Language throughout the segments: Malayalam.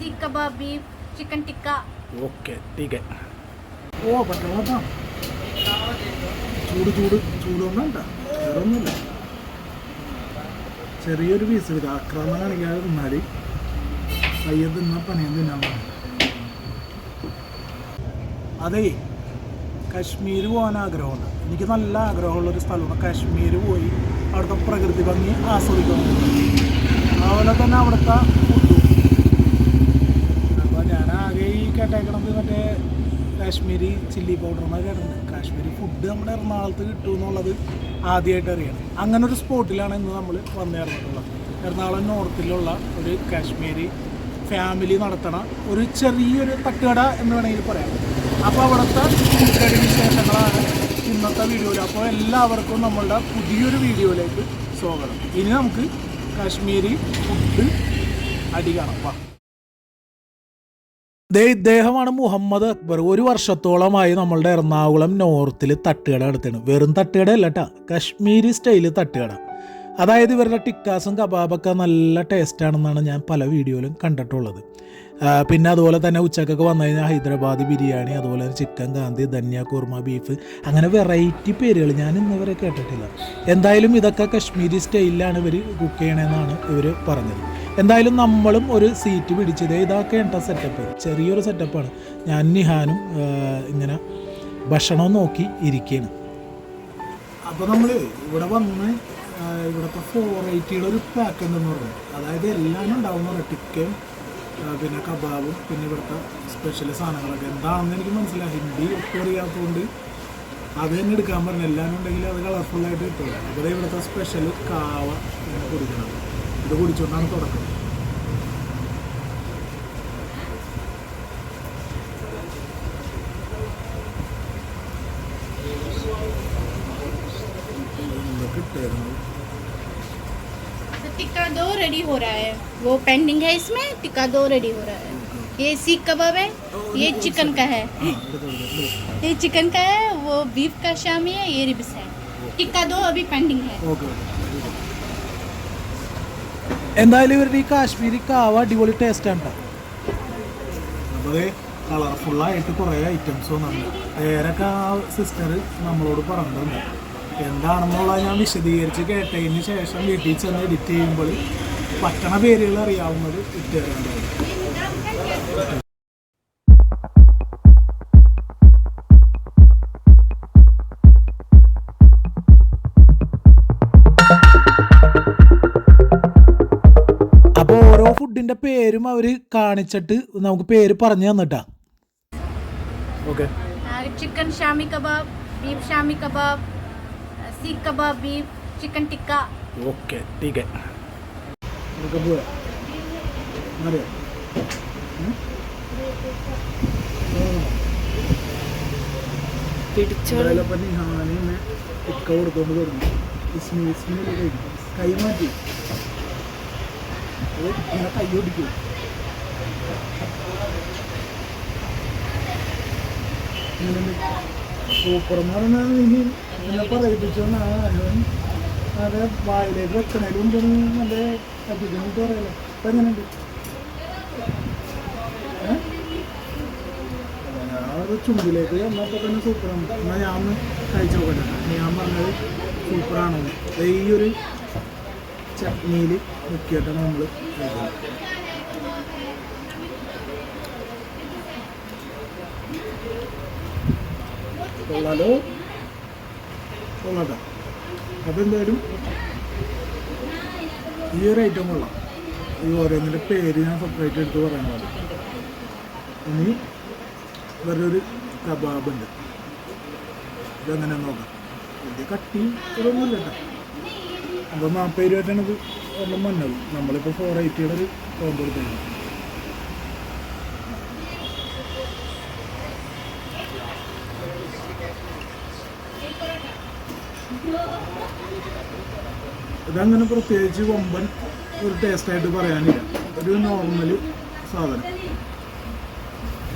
Seekh kebab beef chicken tikka okay ടീക്കെ ഓ പറ്റണപ്പാ ചൂട് ചൂട് ചൂടൊന്നുണ്ട വേറെ ഒന്നുമില്ല ചെറിയൊരു പീസ് എടുക്കുക ആക്രമണം കാണിക്കാതെ തിന്നാൽ പയ്യെ തിന്നാ പണിയും തിന്നാൻ പാടില്ല. അതേ കശ്മീർ പോകാൻ ആഗ്രഹമുണ്ട് എനിക്ക് നല്ല ആഗ്രഹമുള്ളൊരു സ്ഥലമാണ് കാശ്മീർ പോയി അവിടുത്തെ പ്രകൃതി ഭംഗി ആസ്വദിക്കാൻ അതുപോലെ തന്നെ അവിടുത്തെ കാശ്മീരി ചില്ലി പൗഡർ എന്നൊക്കെ കേട്ടിട്ടുണ്ട് കാശ്മീരി ഫുഡ് നമ്മുടെ എറണാകുളത്ത് കിട്ടും എന്നുള്ളത് ആദ്യമായിട്ട് അറിയണം അങ്ങനെ ഒരു സ്പോട്ടിലാണ് ഇന്ന് നമ്മൾ വന്നിറങ്ങിയിട്ടുള്ളത് എറണാകുളം നോർത്തിലുള്ള ഒരു കാശ്മീരി ഫാമിലി നടത്തണ ഒരു ചെറിയൊരു തട്ടുകട എന്ന് വേണമെങ്കിൽ പറയാം. അപ്പോൾ അവിടുത്തെ ഫുഡ് വിശേഷങ്ങളാണ് ഇന്നത്തെ വീഡിയോയിൽ അപ്പോൾ എല്ലാവർക്കും നമ്മളുടെ പുതിയൊരു വീഡിയോയിലേക്ക് സ്വാഗതം. ഇനി നമുക്ക് കാശ്മീരി ഫുഡ് അടി കാണാം. ദേ ഇദ്ദേഹമാണ് മുഹമ്മദ് അക്ബർ. ഒരു വർഷത്തോളമായി നമ്മളുടെ എറണാകുളം നോർത്തിൽ തട്ടുകട നടത്തുകയാണ് വെറും തട്ടുകട അല്ല കേട്ടോ കശ്മീരി സ്റ്റൈൽ തട്ടുകട. അതായത് ഇവരുടെ ടിക്കാസും കബാബൊക്കെ നല്ല ടേസ്റ്റാണെന്നാണ് ഞാൻ പല വീഡിയോയിലും കണ്ടിട്ടുള്ളത്. പിന്നെ അതുപോലെ തന്നെ ഉച്ചക്കൊക്കെ വന്നു കഴിഞ്ഞാൽ ഹൈദരാബാദ് ബിരിയാണി അതുപോലെ തന്നെ ചിക്കൻ കാന്തി ധന്യ കുർമ ബീഫ് അങ്ങനെ വെറൈറ്റി പേരുകൾ ഞാൻ ഇന്നുവരെ കേട്ടിട്ടില്ല. എന്തായാലും ഇതൊക്കെ കശ്മീരി സ്റ്റൈലിലാണ് ഇവർ കുക്ക് ചെയ്യണമെന്നാണ് ഇവർ പറഞ്ഞത്. എന്തായാലും നമ്മളും ഒരു സീറ്റ് പിടിച്ചത് ഇതൊക്കെ എന്റെ സെറ്റപ്പ് ചെറിയൊരു സെറ്റപ്പാണ് ഞാൻ നിഹാനും ഇങ്ങനെ ഭക്ഷണം നോക്കി ഇരിക്കുകയാണ് അപ്പോൾ നമ്മൾ ഇവിടെ വന്ന് ഇവിടുത്തെ ഫോർ എയ്റ്റിയുടെ ഒരു പാക്ക് എന്ന് പറഞ്ഞു. അതായത് എല്ലാം ഉണ്ടാവും ടിക്കയും ആ, പിന്നെ കബാബും പിന്നെ ഇവിടുത്തെ സ്പെഷ്യൽ സാധനങ്ങളൊക്കെ. എന്താണെന്ന് എനിക്ക് മനസ്സിലായി. ഹിന്ദി ഒട്ടും അറിയാത്തതുകൊണ്ട് അത് തന്നെ എടുക്കാൻ പറഞ്ഞു. എല്ലാം ഉണ്ടെങ്കിൽ അത് കളർഫുള്ളായിട്ട് അപ്പോൾ ദേ ഇവിടുത്തെ സ്പെഷ്യൽ കാവ കുടിക്കണം. ഇത് കുടിച്ചുകൊണ്ടാണ് തുടക്കം എന്തൊക്കെ ഇട്ടായിരുന്നു तो टिक्का दो रेडी हो रहा है वो पेंडिंग है इसमें टिक्का दो रेडी हो रहा है ये सीख कबाब है ये चिकन का है ആ എടുത്തോ എടുത്തോ ये चिकन का है वो बीफ का शामी है ये रिब्स है टिक्का दो अभी पेंडिंग है ഓക്കെ എന്തായാലും ഇവരുടെ ഈ കാശ്മീരി കാവ അടിപൊളി ടേസ്റ്റ് ആണ് കളർഫുൾ കളർഫുള്ളായിട്ട് കുറേ ഐറ്റംസ് വന്നിട്ടുണ്ട്. പേരൊക്കെ ആ സിസ്റ്റർ നമ്മളോട് പറഞ്ഞിട്ടുണ്ട്. എന്താണെന്നുള്ളത് ഞാൻ വിശദീകരിച്ച് കേട്ടതിന് ശേഷം വീട്ടിൽ ചെന്ന് എഡിറ്റ് ചെയ്യുമ്പോൾ പറ്റണ പേരുകൾ അറിയാവുന്നത് ഇട്ട് പേരും അവർ കാണിച്ചിട്ട് നമുക്ക് പേര് പറഞ്ഞു തന്നിട്ടാ. Okay. Chicken shami kebab beef shami kebab seekh kebab beef chicken tikka. Okay ടീക്ക്. നമുക്ക് ടിക്ക കൈമാറ്റി അത് ഇങ്ങനെ കൈ ഓടിക്കും പറഞ്ഞാൽ ഇനി സൂപ്പറാണ്. ഞാൻ കഴിച്ചു നോക്കട്ടെ. ഞാൻ പറഞ്ഞത് സൂപ്പറാണ്. ദേ ഈ ഒരു ചട്നിയിൽ മുക്കിയിട്ടാണ് നമ്മൾ കൊള്ളാലോ? കൊള്ളാട്ടോ അതെന്തായാലും ഈ ഒരു ഐറ്റം കൊള്ളാം. ഈ ഓരോന്നിന്റെ പേര് ഞാൻ സെപ്പറേറ്റ് എടുത്ത് പറയാൻ പാടില്ല. ഇനി വേറെ ഒരു കബാബ് ഉണ്ട്. ഇതെങ്ങനെ നോക്കാം. വലിയ കട്ടി ഇതൊന്നുമില്ല കേട്ടോ അപ്പം നാൽപ്പത് രൂപയായിട്ടാണ് ഇത് ഒരെണ്ണം മഞ്ഞളും നമ്മളിപ്പോൾ ഫോർ എയ്റ്റിയുടെ ഒരു കോമ്പോ എടുത്തു ഇതങ്ങനെ പ്രത്യേകിച്ച് കൊമ്പൻ ഒരു ടേസ്റ്റായിട്ട് പറയാനില്ല. ഒരു നോർമൽ സാധനം.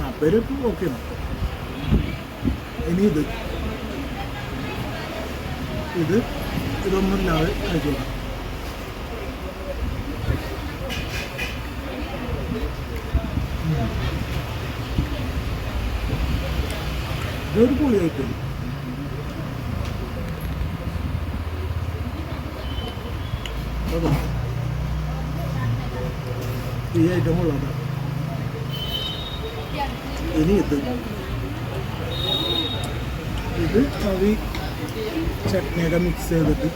ആ പേരൊക്കെ ഓക്കെ ഇനി ഇത്. ഇത് ഇതൊന്നുമില്ലാതെ കഴിച്ചോളാം. ഇതൊരു പൊളിയായിട്ട്. ഈ ഐറ്റം ഉള്ളത് ഇനി ഇത്. ഇത് കവി ചട്നിയൊക്കെ മിക്സ് ചെയ്തിട്ട്.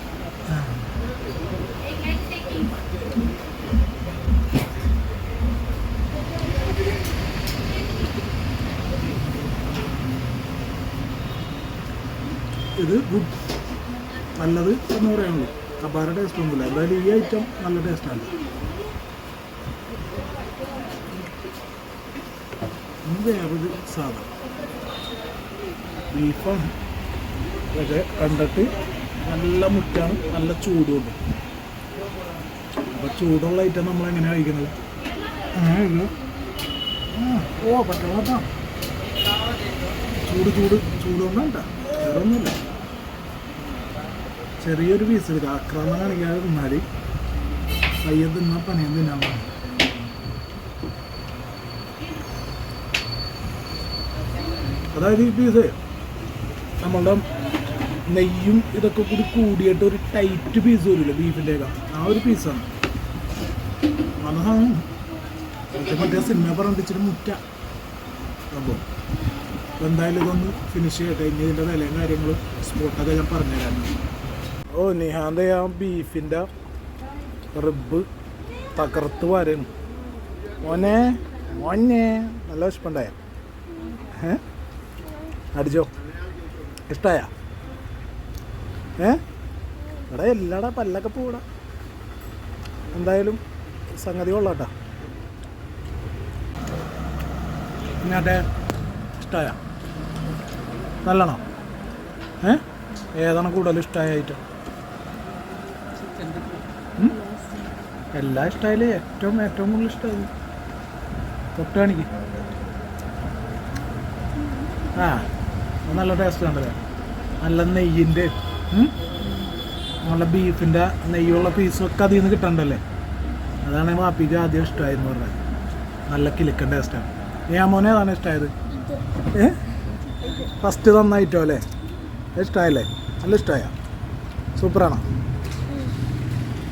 ഇത് ഗുഡ് നല്ലത് എന്ന് പറയാനുള്ളൂ. കബാര ടേസ്റ്റ് ഒന്നുമില്ല. എന്തായാലും ഈ ഐറ്റം നല്ല ടേസ്റ്റാണ് വേറൊരു സാധനം. ബീഫാണ് പക്ഷേ കണ്ടിട്ട് നല്ല മുറ്റാണ് നല്ല ചൂടുണ്ട് അപ്പോൾ ചൂടുള്ള ഐറ്റം നമ്മൾ എങ്ങനെയാണ് കഴിക്കുന്നത്? അങ്ങനെ ഓ പറ്റാ ചൂട് ചൂട്. ചൂട് കൊണ്ടാ. വേറെ ചെറിയൊരു പീസ് എടുക്കുക ആക്രമണം കാണിക്കാതെ തിന്നാൽ പയ്യെ തിന്നാൽ പണിയും തിന്നാൻ പോകും അതായത് ഈ പീസ് നമ്മളുടെ നെയ്യും ഇതൊക്കെ കൂടി കൂടിയിട്ട് ഒരു ടൈറ്റ് പീസ് വരില്ല ബീഫിന്റെയൊക്കെ ആ ഒരു പീസാണ് അതാണ് മറ്റേ സിനിമ പറഞ്ഞിട്ട് ഇച്ചിരി മുറ്റ. സംഭവം എന്തായാലും ഇതൊന്ന് ഫിനിഷ് ചെയ്യട്ടെ. ഇനി ഇതിന്റെ വിലയും കാര്യങ്ങളും സ്പോട്ടൊക്കെ ഞാൻ പറഞ്ഞുതരാം. ഓ നിഹാന്ത ആ ബീഫിന്റെ റിബ് തകർത്ത് വരും മോനെ മോനെ നല്ല വിശപ്പുണ്ടായ. അടിച്ചോ. ഇഷ്ടായ? ഏ? ഇവിടെ എല്ലാടാ പല്ലൊക്കെ പോടാ. എന്തായാലും സംഗതി കൊള്ളാട്ടാ. ഇങ്ങോട്ടെ ഇഷ്ടമായ നല്ലണോ. ഏ? ഏതാണ് കൂടുതൽ ഇഷ്ടമായ ഐറ്റം എല്ലാ ഇഷ്ടമായാലും ഏറ്റവും ഏറ്റവും കൂടുതൽ ഇഷ്ടമായി തൊട്ട് കാണിക്ക്. ആ നല്ല ടേസ്റ്റ് ഉണ്ടല്ലേ? നല്ല നെയ്യിന്റെ നല്ല ബീഫിന്റെ നെയ്യുള്ള പീസൊക്കെ അതിൽ നിന്ന് കിട്ടണ്ടല്ലേ? അതാണ് വാപ്പിക്ക് ആദ്യം ഇഷ്ടമായെന്ന് പറഞ്ഞത്. നല്ല കിലുക്കൻ ടേസ്റ്റാണ് ഏ മോനെ അതാണ് ഇഷ്ടമായത് ഏ? ഫസ്റ്റ് നന്നായിട്ടോ അല്ലേ? ഇഷ്ടമായല്ലേ നല്ല ഇഷ്ടമായ സൂപ്പറാണോ.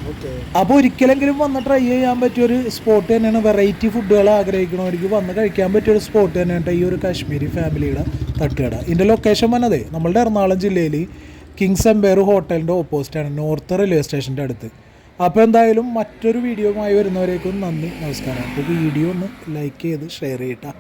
അപ്പൊ അപ്പോൾ ഒരിക്കലെങ്കിലും വന്ന് ട്രൈ ചെയ്യാൻ പറ്റിയ ഒരു സ്പോട്ട് തന്നെയാണ് വെറൈറ്റി ഫുഡുകൾ ആഗ്രഹിക്കണവർക്ക് വന്ന് കഴിക്കാൻ പറ്റിയ ഒരു സ്പോട്ട് തന്നെയാണ് ഈ ഒരു കാശ്മീരി ഫാമിലിയുടെ തട്ടുകട. ഇതിന്റെ ലൊക്കേഷൻ വന്നതേ നമ്മളുടെ എറണാകുളം ജില്ലയിൽ കിങ്സ് എംപയർ ഹോട്ടലിന്റെ ഓപ്പോസിറ്റാണ് നോർത്ത് റെയിൽവേ സ്റ്റേഷന്റെ അടുത്ത്. അപ്പോൾ എന്തായാലും മറ്റൊരു വീഡിയോ ആയി വരുന്നവരേക്കും നന്ദി നമസ്കാരം. അപ്പോൾ വീഡിയോ ഒന്ന് ലൈക്ക് ചെയ്ത് ഷെയർ ചെയ്യട്ടാ.